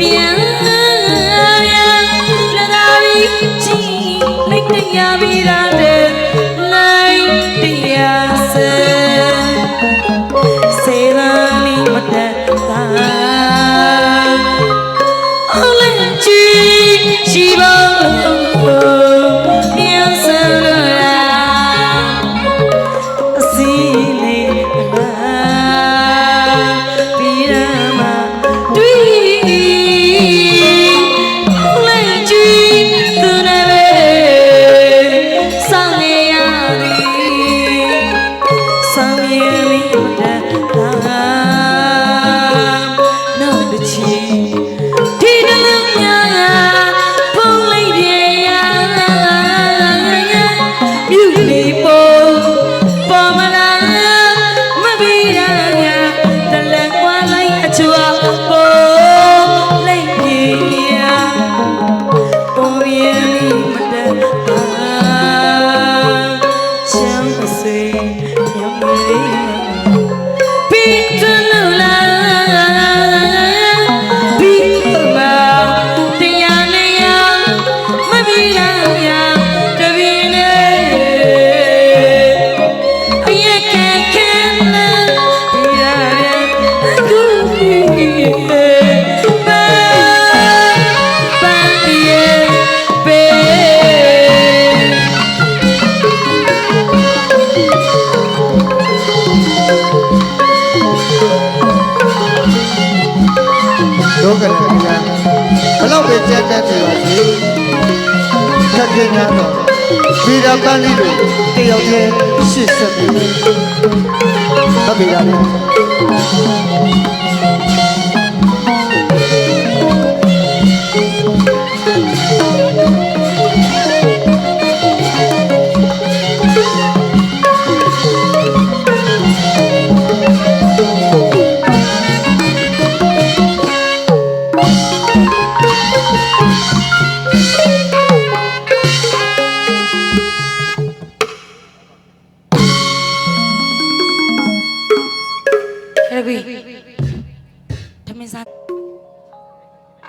ပြန်ပြန်ပြလာပြီးချင်းမိတ်တရားပြီးတာတဲ့နိုင်တရားစစေရာလီမတတ်တာအလန်ချီရှိပါလို့ ပ ဒုက္ခနဲ့အများဘလောက်ပဲကြက်တက်ပြပါစေခက်ခဲများတော့ဒီတော့ပန်းလေးတွေတယောက်တည်းရှစ်ဆက်ပြီးဟုတ်ပြီလား တကွီဓမင်းစား